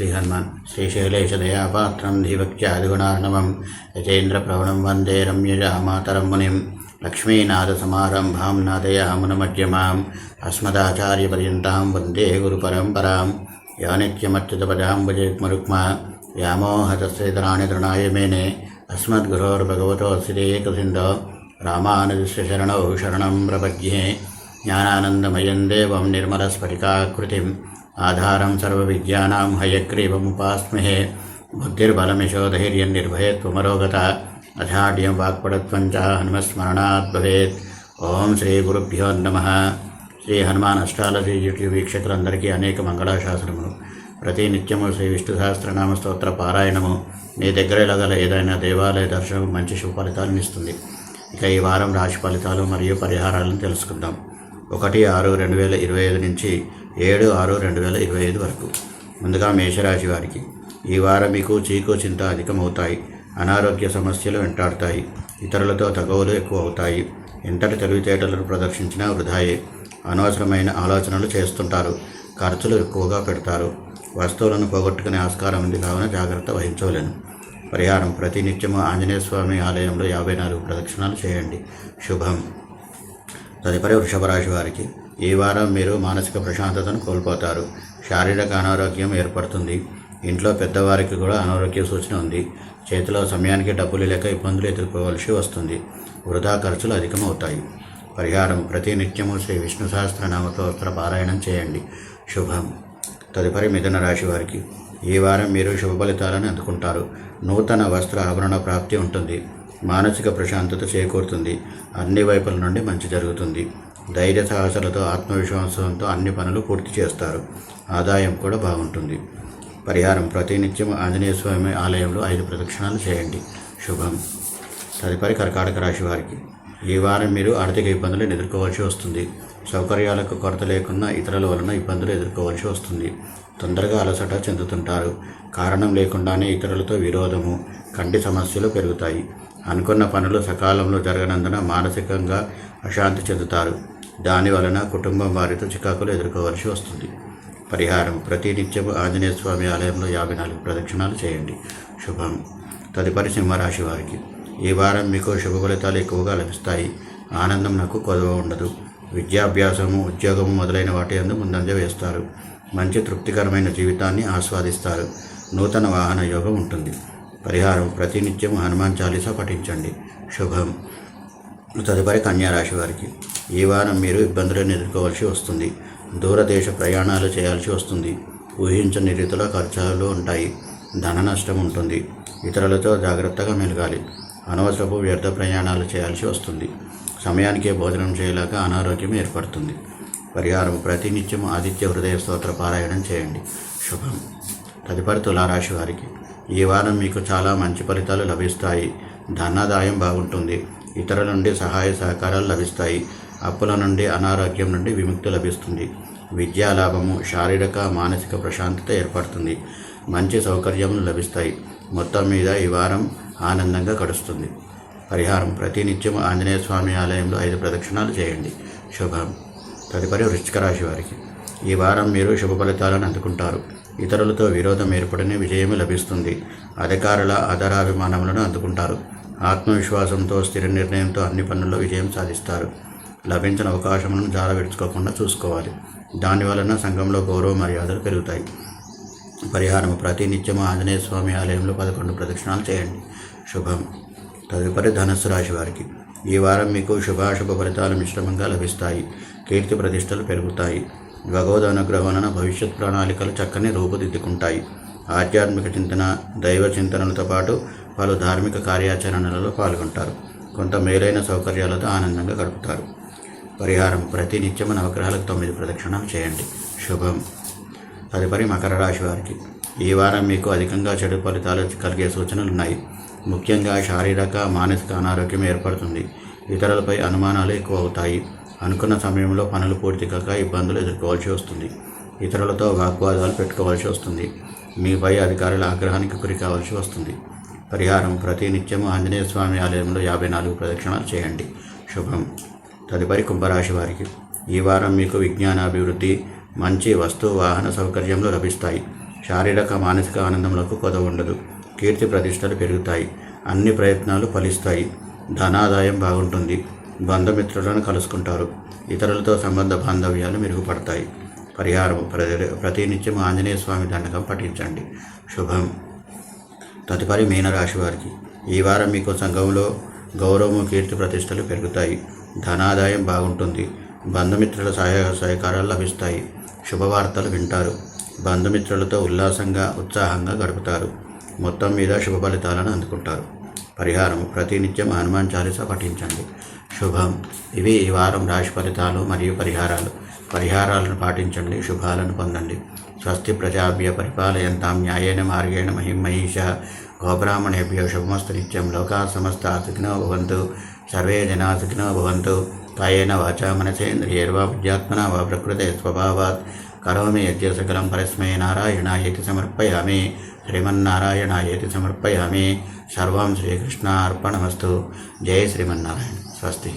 ஸ்ரீஹன்மான் ஸ்ரீசைலேஷதயாபாத்திரம் தீபக்தியாதிகுணார்ணவம் யஜேந்திரபவனம் வந்தே ரம்யஜாமாதரம் முனிம் லக்ஷ்மீநாதசமாரம்பாம் நாதயாமுனமஜ்யமாம் அஸ்மதாச்சாரியபரியந்தாம் வந்தே குரு பரம்பராம் யானித்யமத்யுதபதாம்புஜமருக்மா व्यामोहतस्वेतराणि तृणाय मेने अस्मद्गुरोर्भगवतोऽसिदेकसिन्धो रामानुजस्य शरणौ शरणं प्रपद्ये ज्ञानानन्दमयं देवं निर्मलस्फटिकाकृतिं ఆధారం సర్వ సర్వవిద్యానాం హయగ్రీవముపాస్మహే. బుద్ధిర్బలమిషో నిర్భయత్వమరోగత నిర్భయత్వమరోగత వాక్పడత్వం చ హనుమస్మరణాత్ భవేత్. ఓం శ్రీ గురుభ్యో నమ. శ్రీ హనుమాన్ అష్టాలజీ యూట్యూబ్ వీక్షకులందరికీ అనేక మంగళాశాసనములు. ప్రతి నిత్యము శ్రీ విష్ణు సహస్రనామ స్తోత్ర పారాయణము. మీ దగ్గర ఇలాగల ఏదైనా దేవాలయ దర్శనం మంచి శుభ ఫలితాలను ఇస్తుంది. ఇక ఈ వారం రాశి ఫలితాలు మరియు పరిహారాలను తెలుసుకుందాం. ఒకటి ఆరు రెండు వేల ఇరవై ఐదు నుంచి ఏడు ఆరు రెండు వేల ఇరవై ఐదు వరకు. ముందుగా మేషరాశి వారికి ఈ వారం మీకు చీకు చింత అధికమవుతాయి అనారోగ్య సమస్యలు వెంటాడుతాయి ఇతరులతో తగవులు ఎక్కువ అవుతాయి ఎంతటి తెలివితేటలను ప్రదర్శించినా వృధాయే అనవసరమైన ఆలోచనలు చేస్తుంటారు ఖర్చులు ఎక్కువగా పెడతారు. వస్తువులను పోగొట్టుకునే ఆస్కారం ఉంది కావున జాగ్రత్త వహించవలేను. పరిహారం ప్రతినిత్యము ఆంజనేయ స్వామి ఆలయంలో యాభై నాలుగు ప్రదక్షిణాలు చేయండి. శుభం. తదుపరి వృషభ రాశి వారికి ఈ వారం మీరు మానసిక ప్రశాంతతను కోల్పోతారు. శారీరక అనారోగ్యం ఏర్పడుతుంది. ఇంట్లో పెద్దవారికి కూడా అనారోగ్య సూచన ఉంది. చేతిలో సమయానికి డబ్బులు లేక ఇబ్బందులు ఎదుర్కోవాల్సి వస్తుంది. వృధా ఖర్చులు అధికమవుతాయి. పరిహారం ప్రతి నిత్యము శ్రీ విష్ణు సహస్రనామతోత్ర పారాయణం చేయండి. శుభం. తదుపరి మిథున రాశి వారికి ఈ వారం మీరు శుభ ఫలితాలను అందుకుంటారు. నూతన వస్త్ర ఆభరణ ప్రాప్తి ఉంటుంది. మానసిక ప్రశాంతత చేకూరుతుంది. అన్ని వైపుల నుండి మంచి జరుగుతుంది. ధైర్య సాహసాలతో ఆత్మవిశ్వాసంతో అన్ని పనులు పూర్తి చేస్తారు. ఆదాయం కూడా బాగుంటుంది. పరిహారం. ప్రతినిత్యం ఆంజనేయ స్వామి ఆలయంలో ఐదు ప్రదక్షిణాలు చేయండి. శుభం. తదుపరి కర్కాటక రాశి వారికి. ఈ వారం మీరు ఆర్థిక ఇబ్బందులను ఎదుర్కోవాల్సి వస్తుంది. సౌకర్యాలకు కొరత లేకుండా ఇతరుల వలన ఇబ్బందులు ఎదుర్కోవాల్సి వస్తుంది. తొందరగా అలసట చెందుతుంటారు. కారణం లేకుండానే ఇతరులతో విరోధము కంటి సమస్యలు పెరుగుతాయి. అనుకున్న పనులు సకాలంలో జరగనందున మానసికంగా అశాంతి చెందుతారు. దాని వలన కుటుంబం వారితో చికాకులు ఎదుర్కోవలసి వస్తుంది. పరిహారం ప్రతి నిత్యము ఆంజనేయ స్వామి ఆలయంలో యాభై నాలుగు ప్రదక్షిణాలు చేయండి. శుభం. తదుపరి సింహరాశి వారికి. ఈ వారం మీకు శుభ ఫలితాలు ఎక్కువగా లభిస్తాయి. ఆనందం నాకు కొదవ ఉండదు. విద్యాభ్యాసము ఉద్యోగము మొదలైన వాటి అందు ముందంజ వేస్తారు. మంచి తృప్తికరమైన జీవితాన్ని ఆస్వాదిస్తారు. నూతన వాహన యోగం ఉంటుంది. పరిహారం ప్రతినిత్యం హనుమాన్ చాలీసా పఠించండి. శుభం. తదుపరి కన్యారాశి వారికి. ఈ వారం మీరు ఇబ్బందులను ఎదుర్కోవాల్సి వస్తుంది. దూరదేశ ప్రయాణాలు చేయాల్సి వస్తుంది. ఊహించని రీతిలో ఖర్చులు ఉంటాయి. ధన నష్టం ఉంటుంది. ఇతరులతో జాగ్రత్తగా మెలగాలి. అనవసరపు వ్యర్థ ప్రయాణాలు చేయాల్సి వస్తుంది. సమయానికే భోజనం చేయలేక అనారోగ్యం ఏర్పడుతుంది. పరిహారం ప్రతినిత్యం ఆదిత్య హృదయ స్తోత్ర పారాయణం చేయండి. శుభం. తదుపరి తులారాశి వారికి ఈ వారం మీకు చాలా మంచి ఫలితాలు లభిస్తాయి. ధనాదాయం బాగుంటుంది. ఇతరుల నుండి సహాయ సహకారాలు లభిస్తాయి. అప్పుల నుండి అనారోగ్యం నుండి విముక్తి లభిస్తుంది. విద్యా లాభము శారీరక మానసిక ప్రశాంతత ఏర్పడుతుంది. మంచి సౌకర్యములు లభిస్తాయి. మొత్తం మీద ఈ వారం ఆనందంగా గడుస్తుంది. పరిహారం ప్రతినిత్యం ఆంజనేయ స్వామి ఆలయంలో ఐదు ప్రదక్షిణాలు చేయండి. శుభం. తదుపరి వృశ్చిక రాశి వారికి. ఈ వారం మీరు శుభ ఫలితాలను అందుకుంటారు. ఇతరులతో విరోధం ఏర్పడని విజయం లభిస్తుంది. అధికారుల ఆధారాభిమానములను అందుకుంటారు. ఆత్మవిశ్వాసంతో స్థిర నిర్ణయంతో అన్ని పనుల్లో విజయం సాధిస్తారు. లభించిన అవకాశములను జారవిడుచుకోకుండా చూసుకోవాలి. దానివలన సంఘంలో గౌరవ మర్యాదలు పెరుగుతాయి. పరిహారం ప్రతినిత్యము ఆంజనేయ స్వామి ఆలయంలో పదకొండు ప్రదక్షిణాలు చేయండి. శుభం. తదుపరి ధనస్సు రాశి వారికి. ఈ వారం మీకు శుభాశుభ ఫలితాలు మిశ్రమంగా లభిస్తాయి. కీర్తి ప్రతిష్టలు పెరుగుతాయి. భగవద్ అనుగ్రహం వలన భవిష్యత్ ప్రణాళికలు చక్కని రూపుదిద్దుకుంటాయి. ఆధ్యాత్మిక చింతన దైవ చింతనలతో పాటు పలు ధార్మిక కార్యాచరణలలో పాల్గొంటారు. కొంత మేలైన సౌకర్యాలతో ఆనందంగా గడుపుతారు. పరిహారం ప్రతి నిత్యము నవగ్రహాలకు తొమ్మిది ప్రదక్షిణాలు చేయండి. శుభం. తదుపరి మకర రాశి వారికి. ఈ వారం మీకు అధికంగా చెడు ఫలితాలు కలిగే సూచనలు ఉన్నాయి ముఖ్యంగా శారీరక మానసిక అనారోగ్యం ఏర్పడుతుంది. ఇతరులపై అనుమానాలు ఎక్కువ అవుతాయి అనుకున్న సమయంలో పనులు పూర్తి కాక ఇబ్బందులు ఎదుర్కోవాల్సి వస్తుంది. ఇతరులతో వాగ్వాదాలు పెట్టుకోవాల్సి వస్తుంది. మీపై అధికారుల ఆగ్రహానికి గురి కావాల్సి వస్తుంది. పరిహారం ప్రతి నిత్యము ఆంజనేయ స్వామి ఆలయంలో యాభై నాలుగు ప్రదక్షిణాలు చేయండి. శుభం. తదుపరి కుంభరాశి వారికి ఈ వారం మీకు విజ్ఞానాభివృద్ధి మంచి వస్తు వాహన సౌకర్యంలో లభిస్తాయి. శారీరక మానసిక ఆనందములకు కొద ఉండదు. కీర్తి ప్రతిష్టలు పెరుగుతాయి. అన్ని ప్రయత్నాలు ఫలిస్తాయి. ధనాదాయం బాగుంటుంది. బంధుమిత్రులను కలుసుకుంటారు. ఇతరులతో సంబంధ బాంధవ్యాలు మెరుగుపడతాయి. పరిహారం ప్రతి ప్రతినిత్యం ఆంజనేయ స్వామి దండకం పఠించండి. శుభం. తదుపరి మీనరాశి వారికి ఈ వారం మీకు సంఘంలో గౌరవము కీర్తి ప్రతిష్టలు పెరుగుతాయి. ధనాదాయం బాగుంటుంది. బంధుమిత్రుల సహాయ సహకారాలు లభిస్తాయి. శుభవార్తలు వింటారు. బంధుమిత్రులతో ఉల్లాసంగా ఉత్సాహంగా గడుపుతారు. మొత్తం మీద శుభ ఫలితాలను అందుకుంటారు. పరిహారం ప్రతినిత్యం హనుమాన్ చాలీస పఠించండి. శుభం. ఇవి ఈ వారం రాశి ఫలితాలు మరియు పరిహారాలు. పరిహారాలను పాటించండి శుభాలను పొందండి. స్వస్తి ప్రజాభ్య పరిపాలయంతాం న్యాయేన మార్గేణ మహిమహీష గోబ్రాహ్మణేభ్యో శుభమస్తు నిత్యం లోకా సమస్త సుఖినో భవంతు సర్వే జనా సుఖినో భవంతు కాయేన వాచా మనసేంద్రియర్వా బుద్ధ్యాత్మన వా ప్రకృతే స్వభావాత్ కరోమి యజ్ఞ సకలం పరస్మై నారాయణాయేతి సమర్పయామి శ్రీమన్నారాయణాయేతి సమర్పయామి సర్వం శ్రీకృష్ణ అర్పణమస్తు జయ శ్రీమన్నారాయణ స్వస్తి.